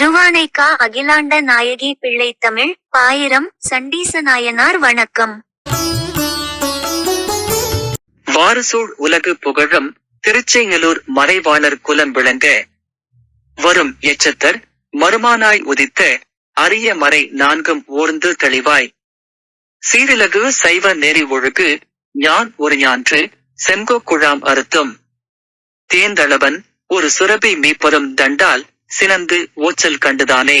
திருவானைக்கா அகிலாண்ட நாயகி பிள்ளைத்தமிழ் பாயிரம் சண்டீச நாயனார் வணக்கம். வாரசூழ் உலகு புகழும் திருச்செங்கலூர் மறைவாளர் குலம் விளங்க வரும் எச்சத்தர் மருமானாய் உதித்த அரிய மறை நான்கும் ஓர்ந்து தெளிவாய். சீரிலகு சைவ நெறி ஒழுகு ஞான் ஒரு ஞான்று செங்கோ குழாம் அறுத்தும். தேந்தளவன் ஒரு சுரபி மீப்பரும் தண்டால் சினந்து ஓச்சல் கண்டுதானே.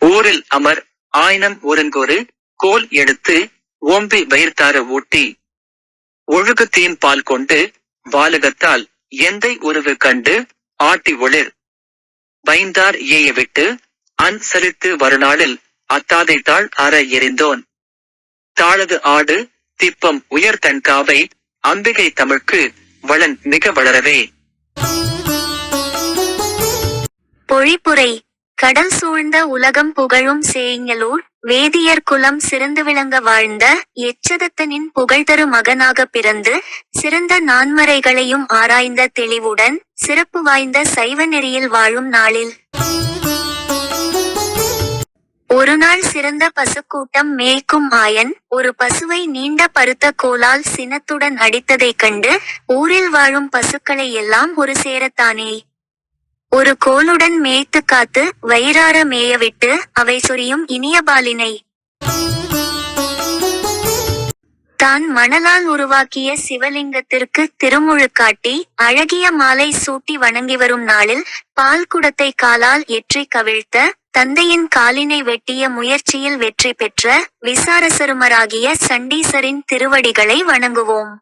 ஊரில் அமர் ஆயினம் ஒருங்கொரு கோல் எடுத்து ஓம்பி வயிர்த்தார ஊட்டி ஒழுகுத்தீன் பால் கொண்டு வாலகத்தால் எந்தை உருவு கண்டு ஆட்டி ஒளிர். பைந்தார் ஏய விட்டு அன் சரித்து வருநாளில் அத்தாதை தாள் அற எறிந்தோன் தாழது ஆடு திப்பம் உயர் தன்காவை அம்பிகை தமிழ்க்கு வளன் மிக வளரவே. பொழிப்புரை கடல் சூழ்ந்த உலகம் புகழும் சேயங்களூர் வேதியர் குலம் சிறந்து விளங்க வாழ்ந்த எச்சதத்தனின் புகழ்தரு மகனாக பிறந்து சிறந்த நான்மறைகளையும் ஆராய்ந்த தெளிவுடன் சிறப்பு வாய்ந்த சைவ நெறியில் வாழும் நாளில். ஒரு நாள் சிறந்த பசுக்கூட்டம் மேய்க்கும் ஆயன் ஒரு பசுவை நீண்ட பருத்த கோலால் சினத்துடன் அடித்ததைக் கண்டு ஊரில் வாழும் பசுக்களை எல்லாம் ஒரு சேரத்தானே. ஒரு கோலுடன் மேய்த்து காத்து வயிறார மேயவிட்டு அவை சொரியும் இனிய பாலினை. தான் மணலால் உருவாக்கிய சிவலிங்கத்திற்கு திருமுழு காட்டி அழகிய மாலை சூட்டி வணங்கி வரும் நாளில் பால் குடத்தை காலால் எற்றி கவிழ்த்த தந்தையின் காலினை வெட்டிய முயற்சியில் வெற்றி பெற்ற விசாரசருமராகிய சண்டீசரின் திருவடிகளை வணங்குவோம்.